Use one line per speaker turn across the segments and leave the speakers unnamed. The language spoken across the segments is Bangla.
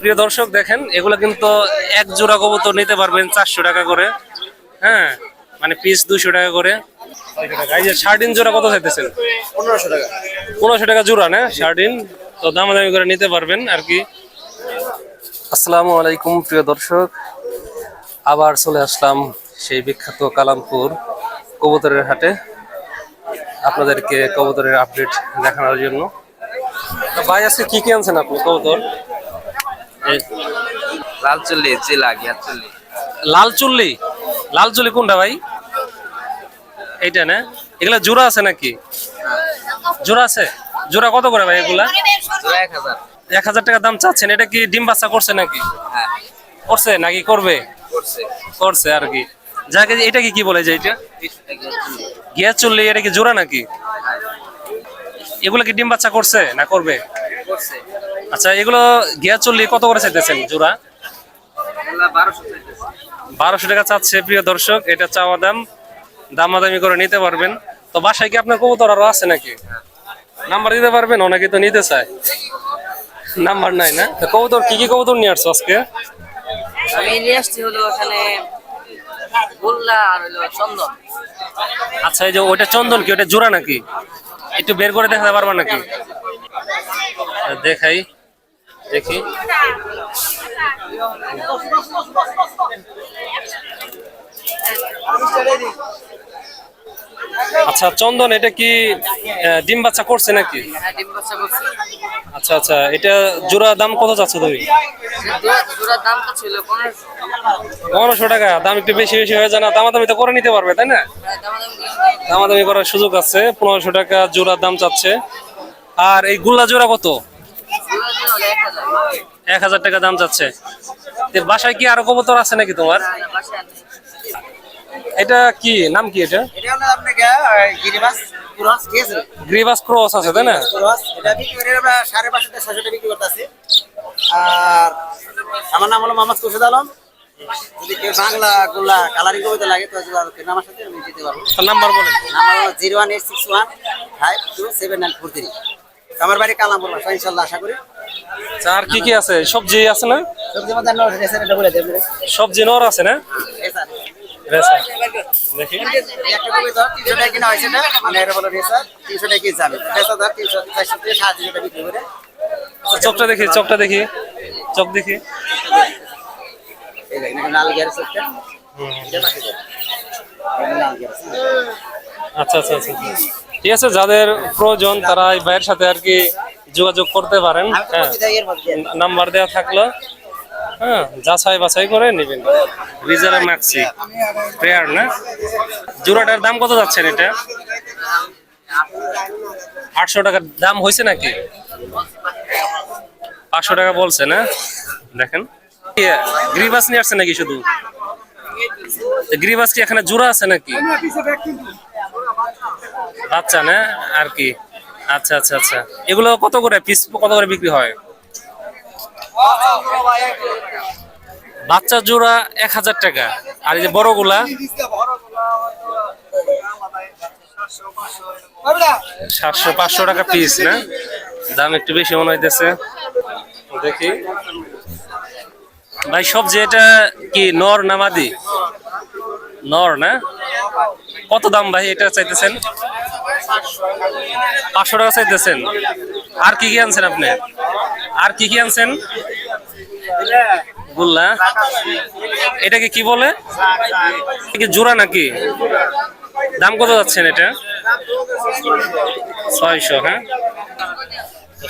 প্রিয় দর্শক দেখেন এগুলো কিন্তু এক জোড়া কবুতর নিতে পারবেন চারশো টাকা করে। হ্যাঁ মানে পিস দুশো টাকা করে। এই যে জোড়া কত চাইতেছেন?
পনেরোশো টাকা।
পনেরোশো টাকা জোড়া না সার্ডিন তো দামাদামি করে নিতে পারবেন আর কি। আসসালামু আলাইকুম প্রিয় দর্শক। আবার চলে আসলাম সেই বিখ্যাত কালামপুর কবুতরের হাটে। আপনাদেরকে কবুতরের আপডেট দেখানোর জন্য। ভাই আজকে কি কি আনছেন আপনি কবুতর?
লাল চল্লি চিলা গিয়া চল্লি।
লাল চুল্লি? লাল চুল্লি কোনটা ভাই? এইটা না? এগুলা জোড়া আছে নাকি? জোড়া আছে? জোড়া কত করে ভাই এগুলা?
এক হাজার।
টাকা দাম চাচ্ছেন। এটা কি ডিম বাচ্চা করছে নাকি?
হ্যাঁ।
করছে নাকি? করবে?
করছে।
আর কি। যাকে এটা কি কি বলে যে এটা? গিয়া চুল্লি এটা কি জোড়া নাকি? এগুলো কি ডিম বাচ্চা করছে না করবে?
করছে।
আচ্ছা এগুলো গিয়া চুল্লি কত করে চাইতেছেন জোড়া?
বারোশো
টাকা চাচ্ছে প্রিয় দর্শক এটা চাওয়া দাম। দামাদামি করে নিতে পারবেন। তো বাসায় কি আপনার কবুতর আরও আছে নাকি? নাম্বার দিতে পারবেন? অনেকে তো নিতে চায়। নাম্বার নাই না? তো কবুতর কি কি কবুতর নিয়ে আসছো আজকে?
আমি নিয়ে আসছি হলো গোল্লা আর হলো চন্দন।
আচ্ছা এই যে ওইটা চন্দন কি? ওটা জোড়া নাকি? একটু বের করে দেখাতে পারবা নাকি? দেখাই। দেখি। আচ্ছা চন্দন এটা কি ডিম বাচ্চা করছে নাকি?
হ্যাঁ
আচ্ছা আচ্ছা এটা জোড়া দাম কত চাচ্ছ তুমি?
পনেরোশো।
টাকা দাম একটু বেশি বেশি হয়ে যায় না দামাদামি তো করে নিতে পারবে তাই না? দামাদামি করার সুযোগ আছে পনেরোশো টাকা জোড়ার দাম চাচ্ছে। আর এই গুল্লা জোড়া কত? এক হাজার টাকা দাম যাচ্ছে। বাসায় কি আরও কবুতর আছে নাকি তোমার? এটা কি নাম কি এটা?
গিরিবাস ক্রস আছে?
গ্রিভাস ক্রস আছে তাই না?
সাড়ে পাঁচশো বিক্রি করতেছি। আর আমার নাম হলো মোহাম্মদ খুরশেদ আলম। যদি কেউ বাংলা গুলা কালারিং কবিতা লাগে তো আমার সাথে আমি দিতে পারব।
নাম্বার বলেন।
নাম্বার হলো zero one eight six one five two seven nine four three. আমার বাড়ি কালামপুর ইনশাল্লাহ আশা করি।
আর কি কি আছে? সবজি আছে না?
সবজি
নর আছে না? আচ্ছা, চোখটা দেখি চোখটা দেখি। চোখ দেখি। আচ্ছা আচ্ছা আচ্ছা। ঠিক আছে যাদের প্রয়োজন তারা ভাইয়ের সাথে আর কি যোগাযোগ করতে পারেন। হ্যাঁ। নাম্বার দেওয়া থাকল। হ্যাঁ যাচাই বাছাই করে নেবেন। রিজার্ভ ম্যাক্সি পেয়ার না? জোড়াটার দাম কত যাচ্ছেন এটা? আটশো টাকার দাম হয়েছে নাকি? পাঁচশো টাকা বলছে না? দেখেন। গ্রিবাস নিয়ে আসছে নাকি শুধু? গ্রিবাস কি এখানে জোড়া আছে নাকি? বাচ্চা না? আর কি? আচ্ছা আচ্ছা আচ্ছা। এগুলো কত করে? পিস কত করে বিক্রি হয়? বাচ্চা জোড়া এক হাজার টাকা। আর এই যে বড়গুলা? সাতশো, পাঁচশো টাকা পিস না? দাম একটু বেশি মনে হইতেছে। দেখি। ভাই, সবজি এটা কি নর না মাদি? নর, না? কত দাম ভাই এটা চাইতেছেন? পাঁচশো টাকা চাইতেছেন। আর কি কি আনছেন আপনি? আর কি কি আনছেন? গুল্লা। এটাকে কি বলে? জোড়া নাকি? দাম কত যাচ্ছেন এটা? ছয়শো হ্যাঁ?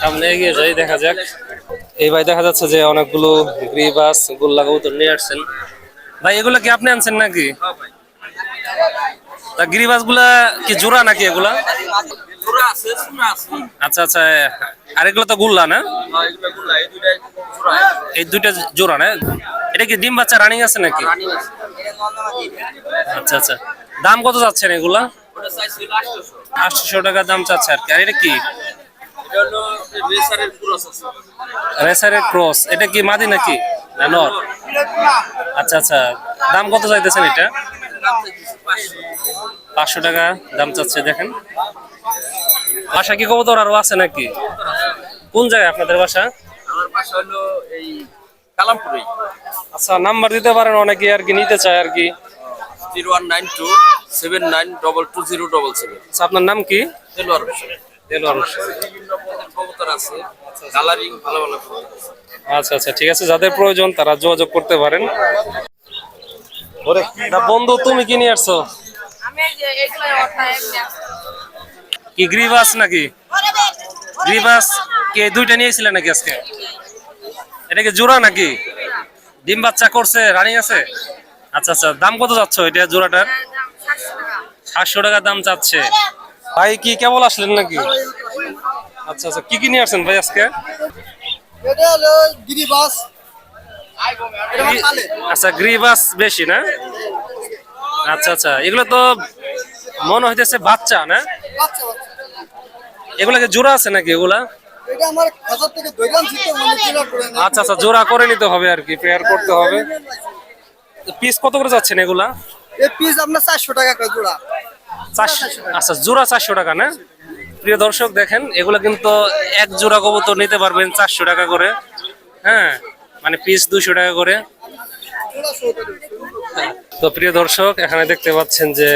সামনে এগিয়ে যাই, দেখা যাক। এই ভাই দেখা যাচ্ছে যে অনেকগুলো গ্রিবাস, গোল্লা কবুতর নিয়ে আসছেন। ভাই, এগুলা কি আপনি আনছেন নাকি? তা গিরিবাসগুলা কি জোড়া নাকি এগুলা? আচ্ছা আচ্ছা আর এগুলো তো গুল্লা না? এই দুইটা জোড়া না? এটা কি ডিম বাচ্চা রানিং আছে নাকি? আচ্ছা আচ্ছা। দাম কত যাচ্ছেন এগুলা? আটশো টাকা দাম চাচ্ছে আর কি। আর এটা কি? রেসারের ক্রস এটা কি মাদি নাকি? না নর। আচ্ছা আচ্ছা। দাম কত চাইতেছেন এটা? পাঁচশো টাকা দাম চাচ্ছে দেখেন। বাসা কি কবুতর আরও আছে নাকি? কোন জায়গায় আপনাদের বাসা?
হলো এই কালামপুরে
আচ্ছা নাম্বার দিতে পারেন অনেকে আর কি নিতে চায় আর কি।
Zero one nine two seven nine double two zero double seven.
আচ্ছা, আপনার নাম কি?
দেলোয়ার হোসেন।
দেলোয়ার হোসেন।
বিভিন্ন পদের কবুতর আছে। কালারিং ভালো ভালো আছে।
আচ্ছা আচ্ছা ঠিক আছে যাদের প্রয়োজন তারা যোগাযোগ করতে পারেন। বন্ধু তুমি কি নিয়ে আসছো? কি গ্রিবাস নাকি? গ্রিবাস কে দুইটা নিয়েছিলে নাকি আজকে? এটা কি জোড়া নাকি? ডিম বাচ্চা করছে রানিং আছে? আচ্ছা আচ্ছা দাম কত যাচ্ছ এটা জোড়াটার সাতশো টাকা দাম চাচ্ছে। ভাই কি কেবল আসলেন নাকি? আচ্ছা আচ্ছা কি কি নিয়ে আসছেন ভাই আজকে?
এটা হলো গিরিবাস।
আচ্ছা গ্রিবাস বেশি না? আচ্ছা আচ্ছা। এগুলো তো মনে হইতেছে বাচ্চা না। এগুলা কি জোড়া আছে নাকি এগুলা?
মানে।
আচ্ছা আচ্ছা জোড়া করে নিতে হবে আর কি পেয়ার করতে হবে। পিস কত করে যাচ্ছেন এগুলা?
পিস আপনার চারশো টাকা করে জোড়া।
চারশো আচ্ছা জোড়া চারশো টাকা না? প্রিয় দর্শক দেখেন এগুলা কিন্তু এক জোড়া কবুতর নিতে পারবেন চারশো টাকা করে। হ্যাঁ মানে পিস দুশো টাকা করে। তো প্রিয় দর্শক এখানে দেখতে পাচ্ছেন যে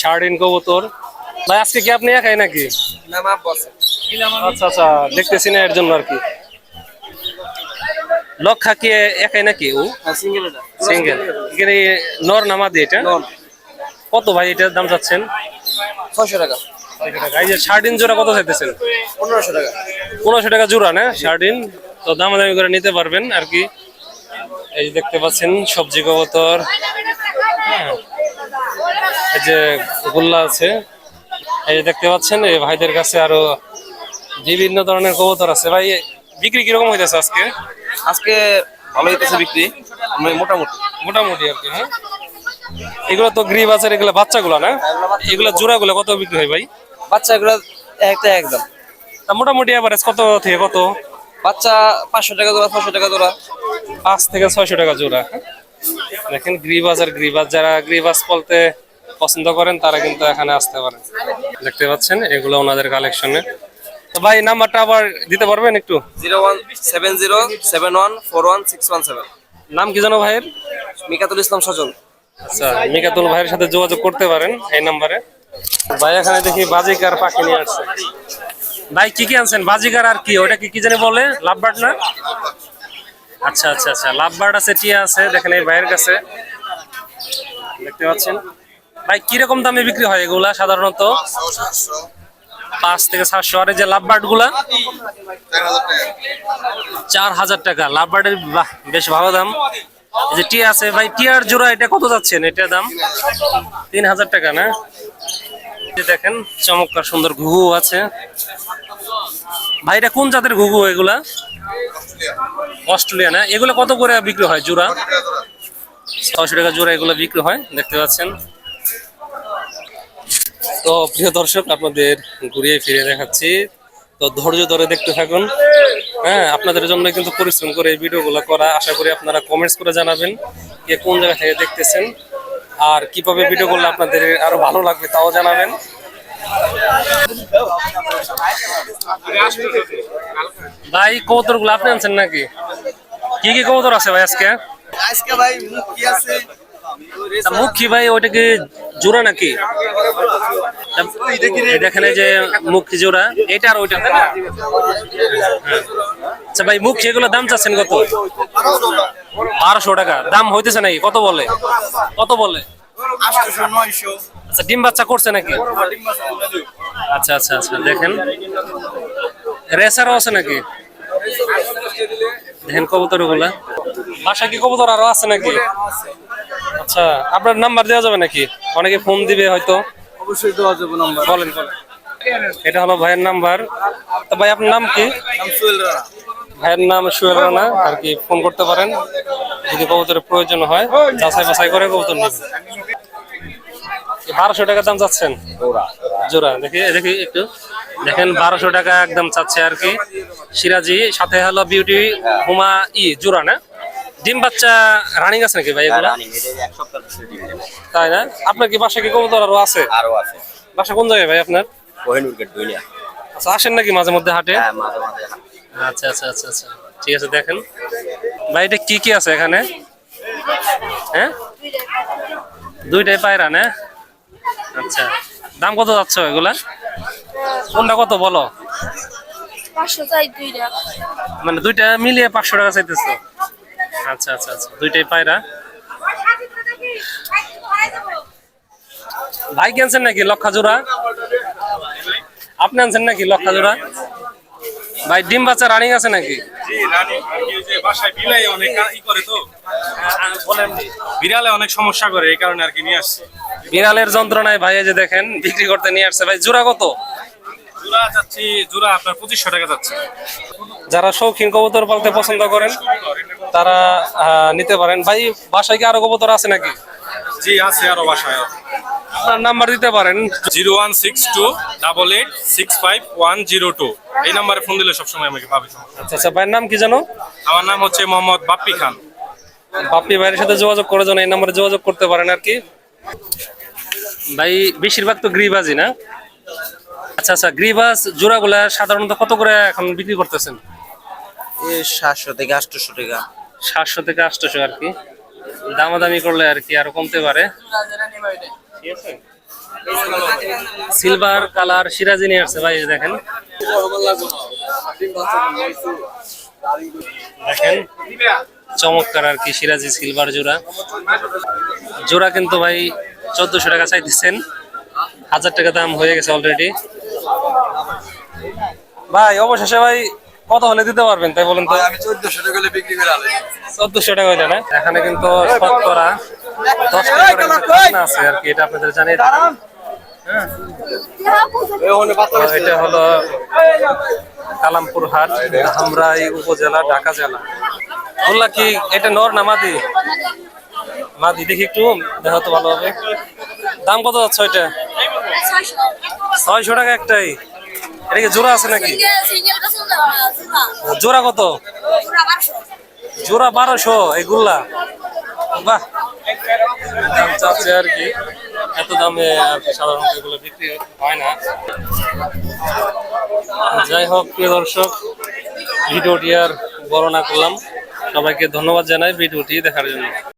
শার্ডিন কবুতর। ভাই আজকে কি আপনি একাই নাকি? আচ্ছা আচ্ছা দেখতেছি না এর জন্য আর কি। লক্ষা কি একাই নাকি ও?
সিঙ্গেল
এখানে নর নামা দিয়ে এটা? কত ভাই এটার দাম চাচ্ছেন?
ছয়শো টাকা।
এই যে শার্টিন জোড়া কত চাইতেছেন?
পনেরোশো টাকা।
পনেরোশো টাকা জোড়া না? শার্টিন তো দামাদামি করে নিতে পারবেন আর কি। এই যে দেখতে পাচ্ছেন সবজি কবুতর। এই যে গোল্লা আছে। এই যে দেখতে পাচ্ছেন এই ভাইদের কাছে আরও বিভিন্ন ধরনের কবুতর আছে। ভাই বিক্রি কীরকম হইতেছে আজকে?
আজকে ভালো হইতেছে বিক্রি মোটামুটি।
মোটামুটি আর কি হ্যাঁ? এগুলো তো গ্রিব আছে এগুলো বাচ্চাগুলো না? এগুলো জোড়াগুলো কত বিক্রি হয় ভাই?
বাচ্চা এগুলো একটা একদম।
মোটামুটি এভারেজ কত থেকে কত?
বাচ্চা পাঁচশো টাকা জোড়া ছশো টাকা জোড়া
পাঁচ থেকে ছয়শো টাকা জোড়া। দেখেন গ্রিবাস আর গ্রিবাস যারা গ্রিবাস বলতে পছন্দ করেন তারা কিন্তু এখানে আসতে পারেন। দেখতে পাচ্ছেন এগুলো ওনাদের কালেকশনে তো ভাই নাম্বারটা আবার দিতে পারবেন একটু?
Zero one seven zero seven one four one six one seven.
নাম কি জানো ভাইয়ের?
মিকাতুল ইসলাম সজল।
আচ্ছা মিকাতুল ভাইয়ের সাথে যোগাযোগ করতে পারেন এই নাম্বারে। ভাই এখানে দেখি বাজিকার পাখি নিয়ে আসছে। ভাই, কি কি আনছেন? বাজিকার আর কি? ওটা কি কি জানি বলে? লাভ লাভবার্ড না? আচ্ছা আচ্ছা আচ্ছা। লাভবার্ড আছে, টিয়া আছে। দেখেন এই ভাইয়ের কাছে। দেখতে পাচ্ছেন? ভাই, কীরকম দামে বিক্রি হয় এগুলা সাধারণত? পাঁচ থেকে সাতশো। আর যে লাভবার্ডগুলা চার হাজার টাকা। লাভবার্ডের, বাহ, বেশ ভালো দাম। যে টিয়া আছে। ভাই, টিয়ার জোড়া এটা কত যাচ্ছেন? এটা দাম? তিন হাজার টাকা, না? দেখেন, চমৎকার সুন্দর ঘুঘু আছে। ভাই, এটা কোন জাতের ঘুঘু এগুলা? অস্ট্রেলিয়া না এগুলো কত করে বিক্রি হয় জোড়া? ছয়শো টাকা জোড়া এগুলো বিক্রি হয়, দেখতে পাচ্ছেন। তো প্রিয় দর্শক, আপনাদের ঘুরিয়ে ফিরে দেখাচ্ছি। তো ধৈর্য ধরে দেখতে থাকুন। হ্যাঁ আপনাদের জন্য কিন্তু পরিশ্রম করে এই ভিডিওগুলো করা। আশা করি আপনারা কমেন্টস করে জানাবেন, কে কোন জায়গা থেকে দেখতেছেন। আর কীভাবে ভিডিও করলে আপনাদের আরও ভালো লাগবে তাও জানাবেন। ভাই কবুতরগুলো আপনি আনছেন নাকি? কি কি কবুতর আছে ভাই আজকে?
আজকে ভাই মুখ আছে।
ভাই ওইটা কি জোড়া নাকি? দেখেন যে মুখ জোড়া এটা আর ওইটা। আচ্ছা ভাই মুখ এগুলো দাম চাচ্ছেন কত? বারোশো টাকা। দাম হইতেছে নাকি? কত বলে? কত বলে? আচ্ছা ডিম বাচ্চা করছে নাকি? আচ্ছা আচ্ছা আচ্ছা দেখেন। রেসারও আছে নাকি? দেখেন কবুতরগুলা বাসা কি কবুতর আরও আছে নাকি? আচ্ছা আপনার নাম্বার দেওয়া যাবে নাকি? অনেকে ফোন দিবে হয়তো।
অবশ্যই দেওয়া যাবে নাম্বার।
বলেন বলেন। এটা হলো ভাইয়ের নাম্বার। তো ভাই আপনার নাম কি?
নাম সোহেল রানা।
ভাইয়ের নাম সুয়েল রানা আর কি ফোন করতে পারেন যদি কবুতরের প্রয়োজন হয় যাচাই বাছাই করে কবুতর নেবেন বারোশো টাকা দাম চাচ্ছেন? জোড়া। দেখি দেখি একটু। দেখেন বারোশো টাকা একদম চাচ্ছে আর কি। সিরাজি সাথে হলো বিউটি হুমা ই জোড়া না? ডিম বাচ্চা রানিং আছে নাকি ভাই এগুলো? তাই না? আপনার কি বাসা কি কবুতর আরও আছে?
আরও আছে।
বাসা কোন জায়গায় ভাই আপনার? আচ্ছা আসেন নাকি মাঝে মধ্যে হাটে?
হ্যাঁ মাঝে মাঝে
আচ্ছা আচ্ছা আচ্ছা আচ্ছা। ঠিক আছে দেখেন। ভাই এটা কি কি আছে এখানে? হ্যাঁ? দুইটাই পায়রা না? আচ্ছা। দাম কত যাচ্ছ এগুলা? কোনটা কত বলো? মানে দুইটা মিলিয়ে পাঁচশো টাকা চাইতেছো? আচ্ছা আচ্ছা আচ্ছা। দুইটাই পায়রা। ভাই কিনছেন নাকি লক্ষা জোড়া আপনি আনছেন নাকি লক্ষা জোড়া ভাই ডিম বাচ্চা রানিং আছে নাকি?
বিড়ালে অনেক সমস্যা করে এই কারণে আর কি নিয়ে আসছি।
বিড়ালের যন্ত্রণায় ভাই যে দেখেন বিক্রি করতে নিয়ে আসছে। ভাই জোড়া কত?
জোড়া যাচ্ছি জোড়া আপনার পঁচিশশো টাকা যাচ্ছে।
যারা শৌখিন কবুতর পালতে পছন্দ করেন তারা নিতে পারেন। ভাই বাসায় কি আরও কবুতর আছে নাকি?
জি আছে আরও বাসায়।
আপনার নাম্বার দিতে পারেন।
Zero one six two double eight six five one zero two. এই নাম্বারে ফোন দিলে সবসময় আমাকে পাবে।
আচ্ছা আচ্ছা ভাইয়ের নাম কি জানো
আমার নাম হচ্ছে মোহাম্মদ বাপ্পি খান।
বাপ্পি ভাইয়ের সাথে যোগাযোগ করে যেন এই নাম্বারে যোগাযোগ করতে পারেন আর কি। ভাই বেশিরভাগ তো গ্রিবাজই না? আচ্ছা আচ্ছা গ্রিবাজ জোড়াগুলা সাধারণত কত করে এখন বিক্রি করতেছেন?
সাতশো থেকে আটশোশো টাকা।
সাতশো থেকে আটশোশো আর কি। দামাদামি করলে আর কি আরও কমতে পারে। সিলভার কালার সিরাজি নিয়ে আসছে ভাই দেখেন। দেখেন চমৎকার আর কি সিরাজি সিলভার জোড়া। জোড়া কিন্তু ভাই চোদ্দশো টাকা চাইতেছেন। হাজার টাকা দাম হয়ে গেছে অলরেডি ভাই অবশেষে ভাই কত হলে দিতে পারবেন তাই বলেন তো?
আমি চোদ্দশো টাকা হলে বিক্রি করে
চোদ্দশো টাকা হইলে না? এখানে কিন্তু শতকরা দশ টাকা করে কিন্তু খাজনা আছে আর কি এটা আপনাদের জানিয়ে এটা হলো কালামপুর হাট ধামরাই উপজেলা ঢাকা জেলা। বললা কি এটা নর না মাদি? মাদি দেখি একটু দেখা তো ভালো হবে দাম কত যাচ্ছে ওইটা? ছয়শো টাকা একটাই। এটা কি জোড়া আছে নাকি? জোড়া কত?
বারোশো।
জোড়া বারোশো এইগুলা বাহ। দাম চাচ্ছে আর কি। এত দামে সাধারণত এগুলো বিক্রি হয় না। যাই হোক, প্রিয় দর্শক, ভিডিওটি আর বর্ণনা করলাম। সবাইকে ধন্যবাদ জানাই ভিডিওটি দেখার জন্য।